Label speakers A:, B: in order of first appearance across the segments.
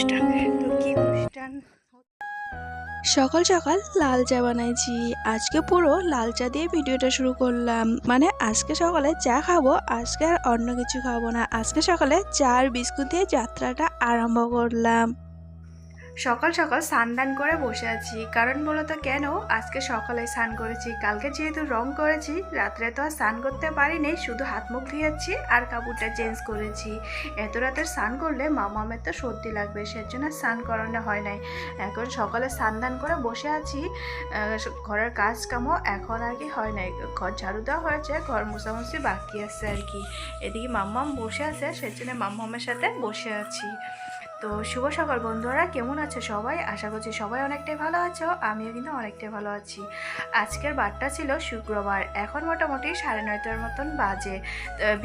A: অনুষ্ঠান।
B: সকাল সকাল লাল চা বানাইছি। আজকে পুরো লাল চা দিয়ে ভিডিওটা শুরু করলাম। মানে আজকে সকালে চা খাব, আজকে আর অন্য কিছু খাব না। আজকে সকালে চা আর বিস্কুট দিয়ে যাত্রাটা আরম্ভ করলাম।
A: সকাল সকাল স্নান করে বসে আছি। কারণ বলতো কেন? আজকে সকালে স্নান করেছি, কালকে যেহেতু রং করেছি, রাত্রে তো আর স্নান করতে পারিনি, শুধু হাত মুখ ধুয়েছি আর কাপড়টা চেঞ্জ করেছি। এত রাতের স্নান করলে মামামের তো সর্দি লাগবে, সেজন্য স্নান করানো হয় নাই। এখন সকালে স্নান করে বসে আছি ঘরের কাজ কামও এখন আর কি হয় নাই। ঘর ঝাড়ু দেওয়া হয়েছে, ঘর মোছামুছি বাকি আছে আর কি। এদিকে মাম্মাম বসে আছে, সেজন্য মাম্মামের সাথে বসে আছি। তো শুভ সকাল বন্ধুরা, কেমন আছে সবাই? আশা করছি সবাই অনেকটাই ভালো আছো, আমিও কিন্তু অনেকটাই ভালো আছি। আজকের বারটা ছিল শুক্রবার, এখন মোটামুটি সাড়ে নয়টার মতন বাজে।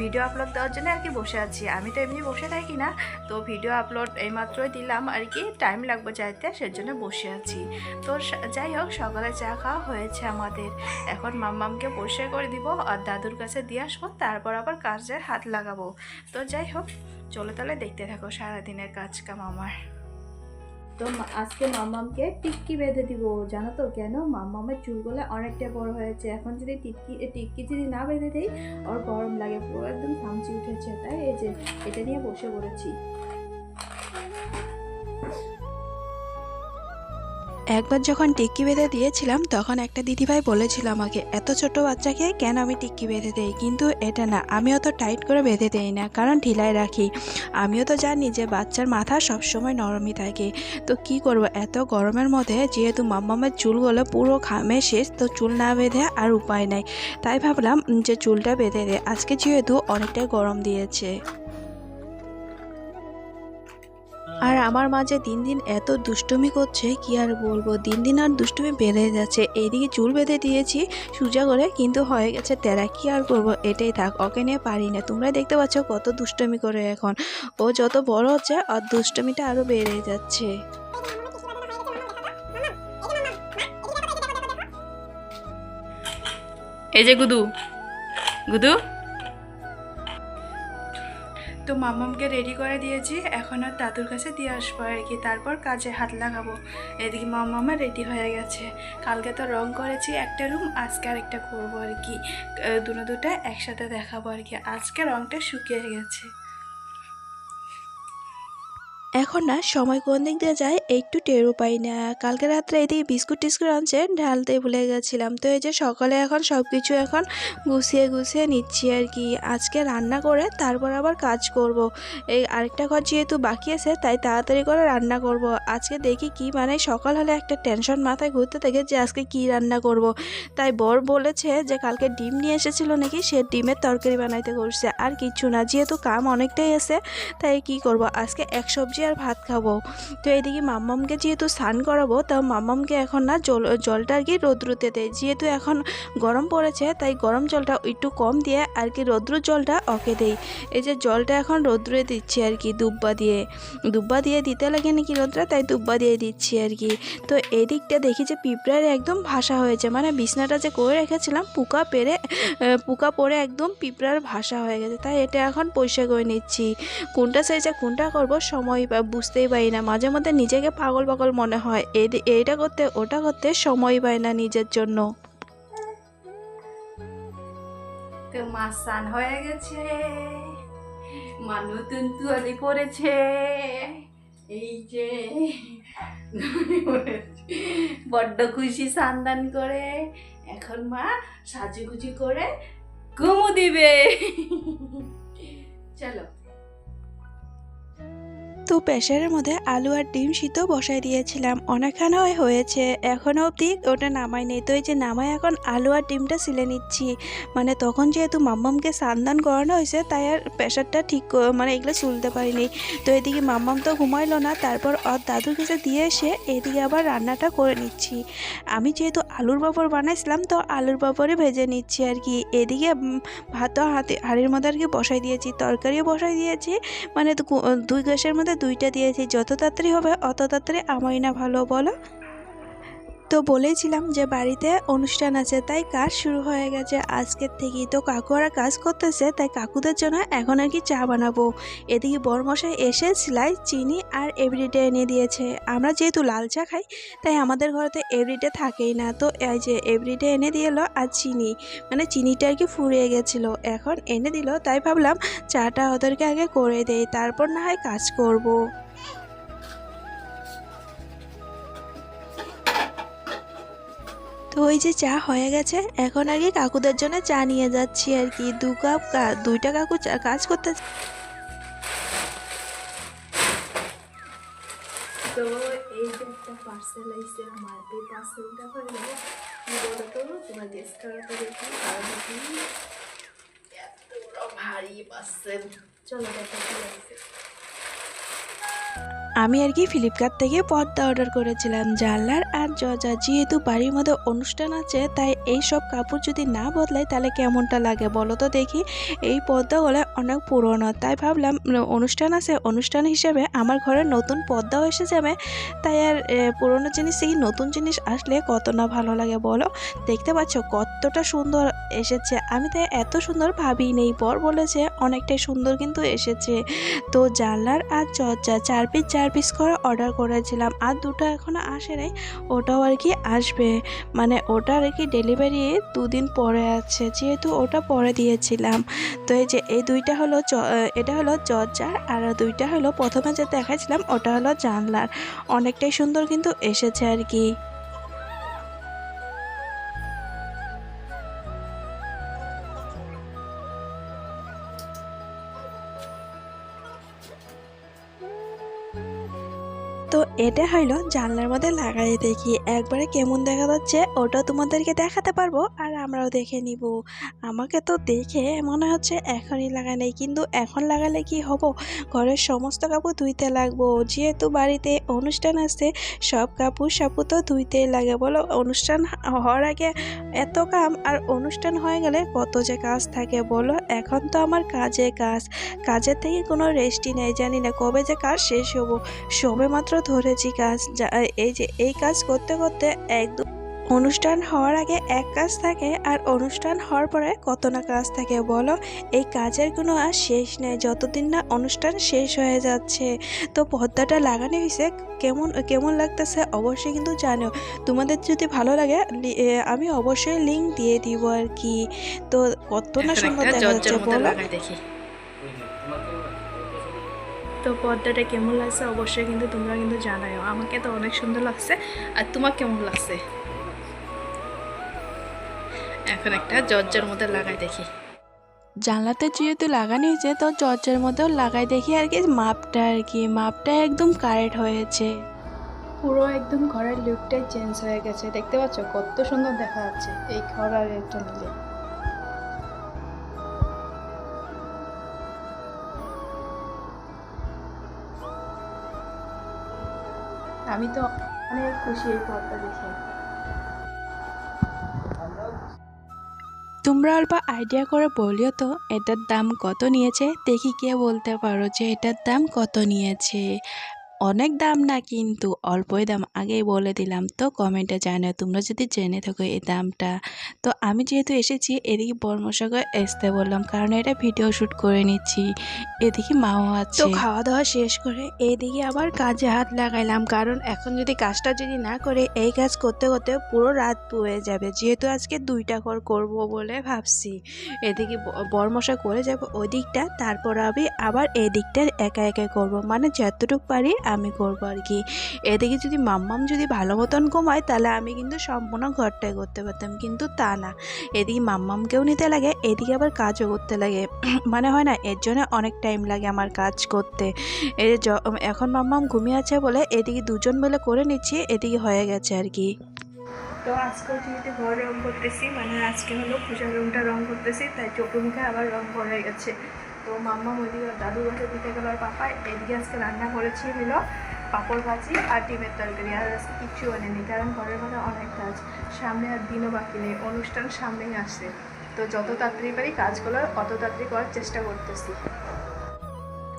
A: ভিডিও আপলোড দেওয়ার জন্য আর কি বসে আছি, আমি তো এমনি বসে থাকি না। তো ভিডিও আপলোড এইমাত্রই দিলাম আর কি টাইম লাগবে যাইতে, সেজন্য বসে আছি। তো যাই হোক, সকালে চা খাওয়া হয়েছে আমাদের। এখন মাম্মামকে বসে করে দিব, আর দাদুর কাছে দিয়ে আসব, তারপর আবার কাজে হাত লাগাবো। তো যাই হোক চলো তাহলে দেখতে থাকো, সারাদিনের কাজ কাম আমার। তো আজকে মামামকে টিক্কি বেঁধে দিব, জানো তো? কেন? মামামের চুলগুলো অনেকটা বড় হয়েছে। এখন যদি টিক্কি টিক্কি যদি না বেঁধে দেয় ওর গরম লাগে, পুরো একদম ঘামচি উঠেছে। তাই এই যে, এটা নিয়ে বসে পড়েছি।
B: একবার যখন টিক্কি বেঁধে দিয়েছিলাম, তখন একটা দিদিভাই বলেছিল আমাকে, এত ছোট বাচ্চাকে কেন আমি টিক্কি বেঁধে দেই? কিন্তু এটা না, আমি অত টাইট করে বেঁধে দেই না, কারণ ঢিলায় রাখি। আমিও তো জানি যে বাচ্চার মাথা সবসময় নরমই থাকে। তো কি করব, এত গরমের মধ্যে যেহেতু মাম্মামের চুলগুলো পুরো ঘামে শেষ, তো চুল না বেঁধে আর উপায় নাই। তাই ভাবলাম যে চুলটা বেঁধে দে আজকে যেহেতু অনেকটাই গরম দিয়েছে। আর আমার মাঝে দিন দিন এত দুষ্টুমি করছে, কি আর বলব? দিন দিন আর দুষ্টুমি বেড়ে যাচ্ছে। এইদিকে চুল বেঁধে দিয়েছি, সোজা করে কিন্তু হয়ে গেছে তেরা। কি আর করব এটাই থাক, ওকে নিয়ে পারি না। তোমরা দেখতে পাচ্ছ কত দুষ্টুমি করে এখন। ও যত বড় হচ্ছে, আর দুষ্টুমিটা আরও বেড়ে যাচ্ছে।
A: এই যে গুদু গুদু? তো মামামকে রেডি করে দিয়েছি, এখন আর দাদুর কাছে দিয়ে আসব আর কি, তারপর কাজে হাত লাগাবো। এদিকে মামামা রেডি হয়ে গেছে। কালকে তো রং করেছি একটা রুম আজকে আর একটা করব আর কি। দুটো দুটা একসাথে দেখাবো আর কি। আজকে রংটা শুকিয়ে গেছে।
B: এখন না, সময় কোন দিক দিয়ে যায় একটু টেরও পাই না কালকে রাত্রে এদিকে বিস্কুট টিস্কুট আনছে ঢালতে ভুলে গেছিলাম তো এই যে সকালে এখন সব কিছু এখন গুছিয়ে গুছিয়ে নিচ্ছি আর কি আজকে রান্না করে তারপর আবার কাজ করব। এই আরেকটা ঘর যেহেতু বাকি আছে, তাই তাড়াতাড়ি করে রান্না করব। আজকে দেখি কি মানে সকাল হলে একটা টেনশন মাথায় ঘুরতে থাকে যে আজকে কি রান্না করব। তাই বর বলেছে যে কালকে ডিম নিয়ে এসেছিল নাকি, সে ডিমের তরকারি বানাইতে করছে আর কিছু না, যেহেতু কাম অনেকটাই আছে, তাই কি করব আজকে এক সবজি আর ভাত খাব। তো এদিকে মাম্মামকে যেহেতু স্নান করাবো তাও মাম্মামকে এখন না জল, জলটা আর কি রোদ্রুতে দেয়। যেহেতু এখন গরম পড়েছে, তাই গরম জলটা একটু কম দিয়ে আর কি রৌদ্র জলটা ওকে দেই। এই যে জলটা এখন রৌদ্রে দিচ্ছি আর কি দুব্বা দিয়ে। দুব্বা দিয়ে দিতে লাগে নাকি রৌদ্রে? তাই দুব্বা দিয়ে দিচ্ছি আর কি। তো এদিকটা দেখি যে পিঁপড়ার একদম ভাষা হয়েছে। মানে বিছনাটা যে করে রেখেছিলাম, পুকা পেরে পুকা পরে একদম পিঁপড়ার ভাষা হয়ে গেছে। তাই এটা এখন পরিষ্কার করে নিচ্ছি। কোনটা সাইজে কোনটা করব, সময় বুঝতেই পারি না। মাঝে মধ্যে নিজেকে পাগল পাগল মনে হয়। এই এইটা করতে, ওটা করতে সময় পাই না নিজের জন্য।
A: তো মা স্নান হয়ে গেছে। মা নতুন এই যে, বড্ড খুশি সান্দান করে। এখন মা সাজুগুজু করে ঘুমু দিবে। চলো।
B: তো প্রেশারের মধ্যে আলু আর ডিম সিদ্ধ বসাই দিয়েছিলাম। অনেকখানে হয়েছে। এখনও অবধি ওটা নামাই নেই। তো এই যে নামাই এখন আলু আর ডিমটা সিলে নিচ্ছি। মানে তখন যেহেতু মাম্মামকে সান্দান করানো হয়েছে, তাই আর প্রেশারটা ঠিক মানে এগুলো চুলতে পারিনি। তো এদিকে মাম্মাম তো ঘুমাইলো না, তারপর ওর দাদুর কাছে দিয়ে এসে এদিকে আবার রান্নাটা করে নিচ্ছি। আমি যেহেতু আলুর পাপড় বানাইছিলাম, তো আলুর পাপড়ে ভেজে নিচ্ছি আর কি। এদিকে ভাতও হাতে হাঁড়ির মধ্যে আর কি বসাই দিয়েছি। তরকারিও বসাই দিয়েছি। মানে দুই গ্যাসের মধ্যে দুইটা দিয়েছি যত তাড়াতাড়ি হবে অত তাড়াতাড়ি আমারই না ভালো বলো? তো বলেছিলাম যে বাড়িতে অনুষ্ঠান আছে, তাই কাজ শুরু হয়ে গেছে। আজকের থেকেই তো কাকু আর কাজ করতেছে, তাই কাকুদের জন্য এখন আর কি চা বানাবো। এদিকে বরমশাই এসে সিলাই, চিনি আর এভরিডে এনে দিয়েছে। আমরা যেহেতু লাল চা খাই, তাই আমাদের ঘরেতে এভরিডে থাকেই না। তো এই যে এভরিডে এনে দিয়েলো আর চিনি মানে চিনিটা আর কি ফুরিয়ে গেছিল। এখন এনে দিল, তাই ভাবলাম চাটা ওদেরকে আগে করে দেই, তারপর না হয় কাজ করব। তো ওই যে চা হয়ে গেছে, এখন আগে কাকুদের জন্য চা নিয়ে যাচ্ছি আর কি। দু কাপ দুইটা কাকু কাজ করতে
A: চলো
B: আমি আর কি ফ্লিপকার্ট থেকে পর্দা অর্ডার করেছিলাম। জানলার আর জজা যেহেতু বাড়ির মধ্যে অনুষ্ঠান আছে, তাই এই সব কাপড় যদি না বদলাই তাহলে কেমনটা লাগে বলো তো দেখি? এই পর্দাগুলো অনেক পুরনো, তাই ভাবলাম অনুষ্ঠান আছে, অনুষ্ঠান হিসেবে আমার ঘরে নতুন পর্দাও এসে যাবে। তাই আর পুরনো জিনিস, এই নতুন জিনিস আসলে কত না ভালো লাগে বলো? দেখতে পাচ্ছ কতটা সুন্দর এসেছে। আমি তাই এত সুন্দর ভাবি নেই পর বলেছে অনেকটাই সুন্দর কিন্তু এসেছে। তো জানলার আর চর্চা চার পিস চার পিস করে অর্ডার করেছিলাম। আর দুটো এখনও আসে নাই, ওটাও আর কি আসবে। মানে ওটা আর কি ডেলিভারি দুদিন পরে আছে, যেহেতু ওটা পরে দিয়েছিলাম। তো এই যে, এই দুইটা হলো এটা হলো চর্চার আর দুইটা হলো প্রথমে যে দেখাচ্ছিলাম ওটা হলো জানলার। অনেকটাই সুন্দর কিন্তু এসেছে আর কি। তো এটা হইল জানলার মধ্যে লাগাই দেখি একবারে কেমন দেখা যাচ্ছে, ওটা তোমাদেরকে দেখাতে পারব। আমরাও দেখে নিব। আমাকে তো দেখে মনে হচ্ছে এখনই লাগাই নেই কিন্তু এখন লাগালে কি হব? ঘরের সমস্ত কাপড় ধুইতে লাগবো। যেহেতু বাড়িতে অনুষ্ঠান আছে, সব কাপড় সাপু তো ধুইতেই লাগে। বলো, অনুষ্ঠান হওয়ার আগে এত কাম আর অনুষ্ঠান হয়ে গেলে কত যে কাজ থাকে, বলো? এখন তো আমার কাজে কাজ। কাজের থেকে কোনো রেস্টই নেই, জানি না কবে যে কাজ শেষ হব। সবে মাত্র ধরেছি কাজ। এই যে, এই কাজ করতে করতে একদম অনুষ্ঠান হওয়ার আগে এক কাজ থাকে আর অনুষ্ঠান হওয়ার পরে কত না কাজ থাকে বলো? এই কাজের কোনো আর শেষ নেই যতদিন না অনুষ্ঠান শেষ হয়ে যাচ্ছে। তো পর্দাটা লাগানো হয়েছে কেমন কেমন লাগতেছে অবশ্যই কিন্তু জানো তোমাদের যদি ভালো লাগে আমি অবশ্যই লিঙ্ক দিয়ে দিব আর কি। তো কত না সুন্দর দেখা যাচ্ছে বলো?
A: দেখি। তো পর্দাটা কেমন লাগছে অবশ্যই কিন্তু তোমরা কিন্তু জানাও আমাকে তো অনেক সুন্দর লাগছে আর তোমার কেমন লাগছে? এখন একটা জর্জের মধ্যে লাগাই দেখি।
B: জানলাতে যেহেতু লাগানো হয়েছে তো চর্চের মধ্যেও লাগাই দেখি আর কি মাপটা আর কি মাপটা একদম কারেক্ট হয়েছে।
A: পুরো একদম ঘরের লুকটাই চেঞ্জ হয়ে গেছে দেখতে পাচ্ছ? কত সুন্দর দেখা যাচ্ছে এই ঘর আর এটা মিলে। আমি তো অনেক খুশি এই পর্দা দেখে।
B: তোমরা অল্প আইডিয়া করে বলিও তো, এটার দাম কত নিয়েছে? দেখি কে বলতে পারো যে এটার দাম কত নিয়েছে। অনেক দাম না কিন্তু অল্পই দাম। আগেই বলে দিলাম তো কমেন্টে জানাও তোমরা যদি জেনে থাকো এই দামটা। তো আমি যেহেতু এসেছি, এদিকে বর্মসাকে আসতে বললাম, কারণ এটা ভিডিও শ্যুট করে নিচ্ছি। এদিকে মাও আছে। তো খাওয়া দাওয়া শেষ করে এইদিকে আবার কাজে হাত লাগাইলাম, কারণ এখন যদি কাজটা যদি না করে, এই কাজ করতে করতে পুরো রাত পুয়ে যাবে। যেহেতু আজকে দুইটা ঘর করব বলে ভাবছি। এদিকে ব- বরমশা করে যাব ওই দিকটা তারপর আমি আবার এই দিকটা একা একা করব। মানে যতটুকু পারি আমি করব আর কি। এদিকে যদি মাম্মাম যদি ভালো মতন ঘুমায়, তাহলে আমি কিন্তু সম্পূর্ণ ঘরটাই করতে পারতাম, কিন্তু তা না। এদিকে মাম্মামকেও নিতে লাগে, এদিকে আবার কাজও করতে লাগে। মানে হয় না, এর জন্য অনেক টাইম লাগে আমার কাজ করতে। এখন মাম্মাম ঘুমিয়ে আছে বলে এদিকে দুজন মিলে করে নিচ্ছি, এদিকে হয়ে গেছে আর কি।
A: তো আজকে যেহেতু ঘর রং করতেছি মানে আজকে হলো পূজার রংটা রং করতেছি, তাই চোখে মুখে আবার রং করা গেছে। তো মাম্মা ওইদিকে দাদু বাসা দিতে গেল আর পাপা এদিকে আজকে রান্না করেছি হলো পাঁপড় ভাজি আর ডিমের তরকারি। আর আজকে কিচ্ছু আনেনি কারণ ঘরের মধ্যে অনেক কাজ। সামনে আর দিনও বাকি নেই, অনুষ্ঠান সামনেই আসছে তো যত তাড়াতাড়ি পারি কাজগুলো অত তাড়াতাড়ি করার চেষ্টা করতেছি।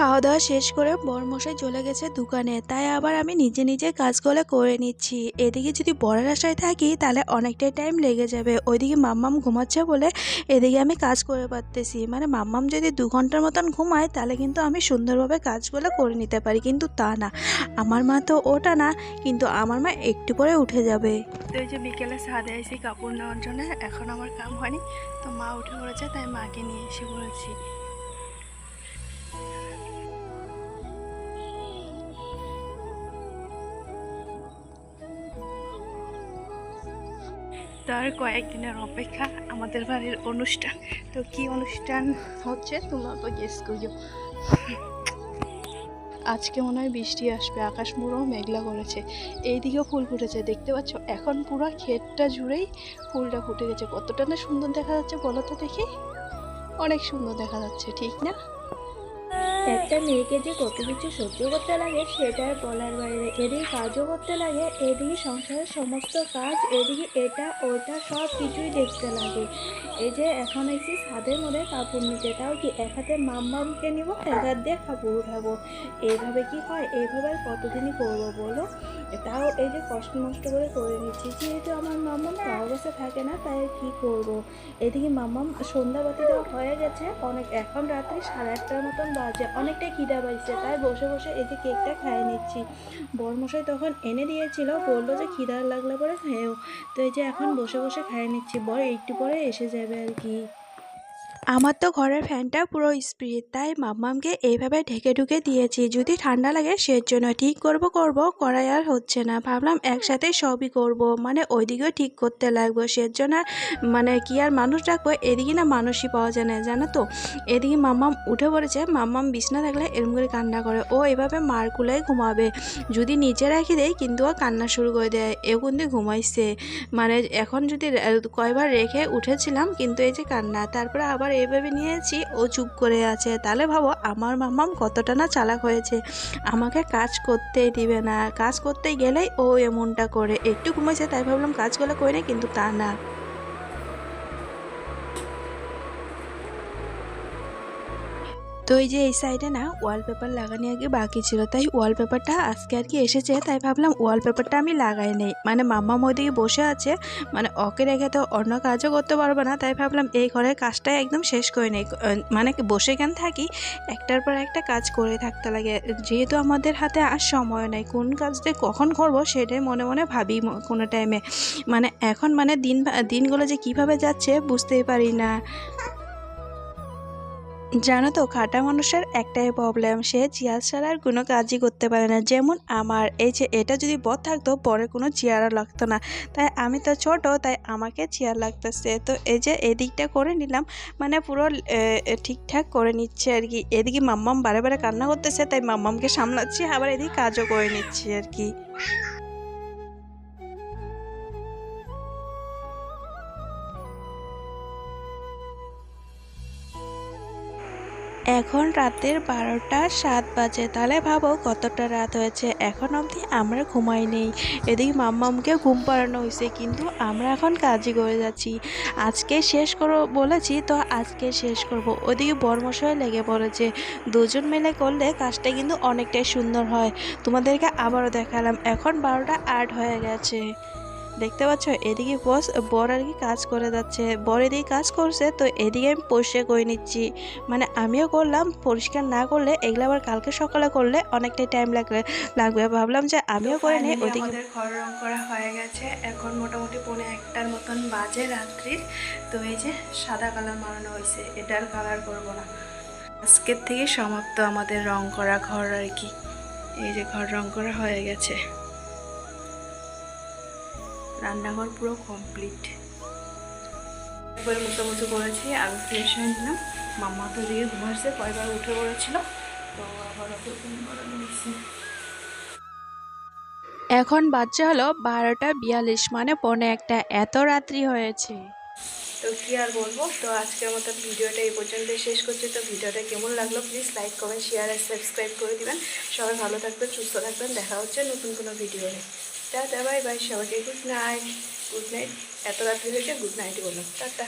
B: খাওয়া দাওয়া শেষ করে বরমশাই চলে গেছে দোকানে। তাই আবার আমি নিজে নিজে কাজগুলো করে নিচ্ছি। এদিকে যদি বড়ের আশায় থাকি, তাহলে অনেকটাই টাইম লেগে যাবে। ওইদিকে মাম্মাম ঘুমাচ্ছে বলে এদিকে আমি কাজ করে পারতেছি। মানে মাম্মাম যদি দু ঘণ্টার মতন ঘুমায়, তাহলে কিন্তু আমি সুন্দরভাবে কাজগুলো করে নিতে পারি। কিন্তু তা না। আমার মা তো ওটা না, কিন্তু আমার মা একটু পরে উঠে যাবে।
A: তো এই যে বিকেলে ছাদে এসে কাপড় নেওয়ার জন্য, এখন আমার কাম হয়নি। তো মা উঠে পড়েছে, তাই মাকে নিয়ে এসে পড়েছি তার কয়েকদিনের অপেক্ষা আমাদের বাড়ির অনুষ্ঠান। তো কি অনুষ্ঠান হচ্ছে তোমরা তো গেস করিও। আজকে মনে হয় বৃষ্টি আসবে, আকাশ পুরো মেঘলা করেছে। এইদিকেও ফুল ফুটেছে, দেখতে পাচ্ছ? এখন পুরো ক্ষেতটা জুড়েই ফুলটা ফুটে গেছে। কতটা না সুন্দর দেখা যাচ্ছে বলো তো দেখি। অনেক সুন্দর দেখা যাচ্ছে, ঠিক না?
B: একটা মেয়েকে যে কত কিছু সহ্য করতে লাগে, সেটা বলার বাইরে এদিকে কাজও করতে লাগে এদিকে সংসারের সমস্ত কাজ এদিকে এটা, ওটা সব কিছুই দেখতে লাগে। এই যে এখন এসেছি ছাদের মধ্যে কাপড় নিতে, তাও কি এক হাতে মাম মামকে নিব, এক হাত দিয়ে কাপড় উঠাবো? এইভাবে কি হয়? এইভাবে আর কতদিনই করব বলো? তাও এই যে কষ্ট নষ্ট করে করে নিচ্ছি। যেহেতু আমার মাম্মাম খাওয়া বসে থাকে না, তাই কি করব। এদিকে মাম্মাম সন্ধ্যাবাতি দেওয়া হয়ে গেছে, অনেক, এখন রাত্রি সাড়ে আটটার মতন বাজে। অনেকটা খিদা পাইছে, তাই বসে বসে এই যে কেকটা খাইয়ে নিচ্ছি। বরমশাই তখন এনে দিয়েছিল, বলল যে খিদা লাগলে পরে খেয়েও। তো এই যে এখন বসে বসে খাইয়ে নিচ্ছি, বর একটু পরে এসে যাবে আর কি। আমার তো ঘরের ফ্যানটা পুরো স্পিড তাই মাম্মামকে এইভাবে ঢেকে ঢুকে দিয়েছি। যদি ঠান্ডা লাগে সের জন্য ঠিক করব করব, করাই আর হচ্ছে না। ভাবলাম একসাথে সবই করব মানে ওইদিকেও ঠিক করতে লাগবো। সের জন্য মানে কি আর মানুষ রাখব এদিকে না মানুষই পাওয়া যায় না, জানো তো? এদিকে মাম্মাম উঠে পড়েছে, মাম্মাম বিছনা থাকলে এরম করে কান্না করে। ও এভাবে মার কুলায় ঘুমাবে। যদি নিচে রাখি দেয়, কিন্তু ও কান্না শুরু করে দেয়। এ কিন্তু ঘুমাইছে। মানে এখন যদি কয়বার রেখে উঠেছিলাম, কিন্তু এই যে কান্না, তারপরে আবার এইভাবে নিয়েছি, ও চুপ করে আছে। তাহলে ভাবো, আমার মাম্মাম কতটা না চালাক হয়েছে। আমাকে কাজ করতেই দিবে না। কাজ করতে গেলেই ও এমনটা করে। একটু ঘুমাইছে, তাই ভাবলাম কাজগুলো করে নেই, কিন্তু তা না। তো এই যে এই সাইডে না ওয়ালপেপার লাগানো আগে বাকি ছিল। তাই ওয়ালপেপারটা আজকে আর কি এসেছে, তাই ভাবলাম ওয়ালপেপারটা আমি লাগাই নেই। মানে মাম্মা ওইদিকে বসে আছে মানে ওকে রেখে তো অন্য কাজও করতে পারব না, তাই ভাবলাম এই ঘরের কাজটাই একদম শেষ করে নেই। মানে বসে কেন থাকি? একটার পর একটা কাজ করে থাকতে লাগে। যেহেতু আমাদের হাতে আর সময় নেই, কোন কাজটা কখন করব সেটাই মনে মনে ভাবি কোনো টাইমে মানে এখন মানে দিন দিনগুলো যে কীভাবে যাচ্ছে বুঝতেই পারি না। জানো তো খাটা মানুষের একটাই প্রবলেম সে চেয়ার ছাড়া আর কোনো কাজই করতে পারে না। যেমন আমার, এই যে এটা যদি বদ থাকতো, পরে কোনো চেয়ার আর লাগতো না। তাই আমি তো ছোট, তাই আমাকে চেয়ার লাগতেছে। তো এই যে এদিকটা করে নিলাম মানে পুরো ঠিকঠাক করে নিচ্ছে আর কি। এদিকে মাম্মাম বারে বারে কান্না করতেছে, তাই মাম্মামকে সামলাচ্ছি, আবার এদিকে কাজও করে নিচ্ছি আর কি। এখন রাতের বারোটা সাত বাজে। তাহলে ভাবো কতটা রাত হয়েছে। এখন অবধি আমরা ঘুমাই নেই। এদিকে মাম্মামকে ঘুম পাড়ানো হয়েছে, কিন্তু আমরা এখন কাজই করে যাচ্ছি। আজকে শেষ করো বলেছি, তো আজকে শেষ করব। ওদিকে বর্মশয় লেগে পড়েছে। দুজন মিলে করলে কাজটা কিন্তু অনেকটাই সুন্দর হয়। তোমাদেরকে আবারও দেখালাম, এখন বারোটা আট হয়ে গেছে। দেখতে পাচ্ছ? এদিকে বস বর আর কি কাজ করে যাচ্ছে। বর এদিকে কাজ করছে তো এদিকে আমি পরিষ্কার করে নিচ্ছি। মানে আমিও করলাম পরিষ্কার না করলে এগুলো আবার কালকে সকালে করলে অনেকটাই টাইম লাগবে লাগবে। ভাবলাম যে আমিও করে নিই
A: আমাদের ঘর রং করা হয়ে গেছে। এখন মোটামুটি পৌনে একটার মতন বাজে রাত্রির তো এই যে সাদা কালার মারানো হয়েছে এটার কালার করব না। আজকের থেকে সমাপ্ত আমাদের রং করা ঘর আর কি। এই যে ঘর রং করা হয়ে গেছে। রান্নাঘর পুরো কমপ্লিট একবার মুছামুছি করেছি আমি ফ্রেশ হয়ে নিলাম। মাম্মা তো দিয়ে ঘুমাচ্ছে কয়বার উঠে পড়েছিল। তো আবার
B: এখন বাচ্চা হলো বারোটা বিয়াল্লিশ মানে পৌনে একটা। এত রাত্রি হয়েছে।
A: তো কি আর বলব? তো আজকের মতো ভিডিওটা এই পর্যন্ত শেষ করছি। তো ভিডিওটা কেমন লাগল প্লিজ লাইক কমেন্ট শেয়ার আর সাবস্ক্রাইব করে দিবেন। সবাই ভালো থাকবেন সুস্থ থাকবেন। দেখা হচ্ছে নতুন কোনো ভিডিও টাটা, বাই বাই, সবাইকে গুড নাইট গুড নাইট এত রাত্রি হয়েছে গুড নাইট বললাম টাটা।